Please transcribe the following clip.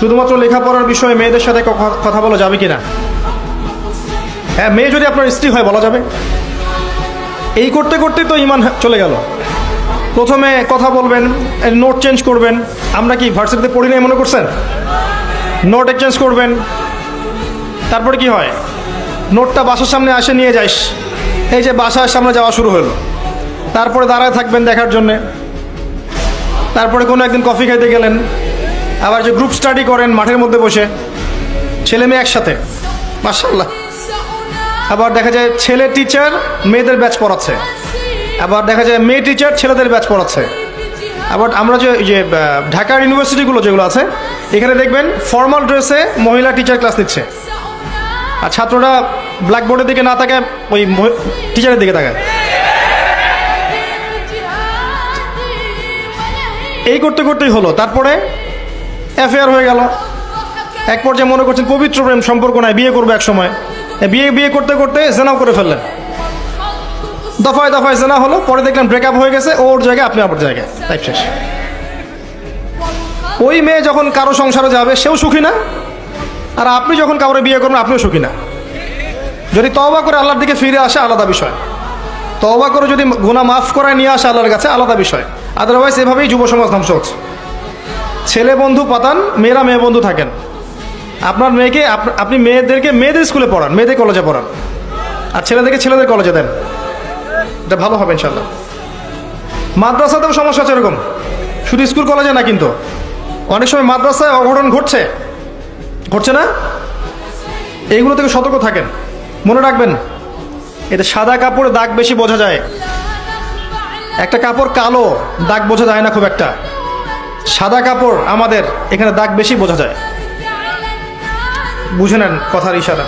শুধুমাত্র লেখাপড়ার বিষয়ে মেয়েদের সাথে কথা বলা যাবে কি না হ্যাঁ মেয়ে যদি আপনার স্ত্রী হয়, বলা যাবে। এই করতে করতে তো ইমান চলে গেল। প্রথমে কথা বলবেন নোট চেঞ্জ করবেন। আমরা কি ভার্সিটিতে পড়ি নাই, মনে করছেন? নোট এক্সচেঞ্জ করবেন। তারপরে কি হয়? নোটটা বাসার সামনে আসে, নিয়ে যাইস। এই যে বাসার সামনে যাওয়া শুরু হলো। তারপরে দাঁড়ায় থাকবেন দেখার জন্যে। তারপরে কোনো একদিন কফি খাইতে গেলেন। আবার যে গ্রুপ স্টাডি করেন, মাঠের মধ্যে বসে, ছেলে মেয়ে একসাথে মার্শাল্লাহ আবার দেখা যায় ছেলে টিচার মেয়েদের ব্যাচ পড়াচ্ছে। আবার দেখা যায় মেয়ে টিচার ছেলেদের ব্যাচ পড়াচ্ছে। আবার আমরা যে যে ঢাকার ইউনিভার্সিটিগুলো যেগুলো আছে, এখানে দেখবেন ফর্মাল ড্রেসে মহিলা টিচার ক্লাস নিচ্ছে। আর ছাত্ররা ব্ল্যাকবোর্ডের দিকে না তাকায়, ওই টিচারের দিকে তাকায়। এই করতে করতেই হলো। তারপরে অ্যাফেয়ার হয়ে গেল। এক পর্যায়ে মনে করছেন পবিত্র প্রেম সম্পর্ক নয় বিয়ে করব এক সময় বিয়ে বিয়ে করতে করতে জেনাও করে ফেললেন। দফায় দফায় জেনা হলো, পরে দেখলেন ব্রেকআপ হয়ে গেছে, ওর জায়গায়, আপনি আপনার জায়গায়। তাই শেষ। ওই মেয়ে যখন কারও সংসারে যাবে, সেও সুখী না। আর আপনি যখন কাউরে বিয়ে করবেন, আপনিও সুখী না। যদি তওবা করে আল্লাহর দিকে ফিরে আসে, আলাদা বিষয়। তওবা করে যদি গুনাহ মাফ করায় নিয়ে আসে আল্লাহর কাছে, আলাদা বিষয়। আদারওয়াইজ এভাবেই যুব সমাজ ধ্বংস হচ্ছে। ছেলে বন্ধু পাতান, মেয়েরা মেয়ে বন্ধু থাকেন। আপনার মেয়েকে, আপ- আপনি মেয়েদেরকে মেয়েদের স্কুলে পড়ান, মেয়েদের কলেজে পড়ান। আর ছেলেদেরকে ছেলেদের কলেজে দেন। এটা ভালো হবে ইনশাল্লাহ মাদ্রাসাতেও সমস্যা আছে এরকম। শুধু স্কুল কলেজে না কিন্তু। অনেক সময় মাদ্রাসায় অঘটন ঘটছে। ঘটছে না? এইগুলো থেকে সতর্ক থাকেন। মনে রাখবেন, এতে সাদা কাপড়ে দাগ বেশি বোঝা যায়। একটা কাপড় কালো, দাগ বোঝা যায় না খুব একটা। সাদা কাপড় আমাদের এখানে দাগ বেশি বোঝা যায়। বুঝে নেন কথার ইশারা।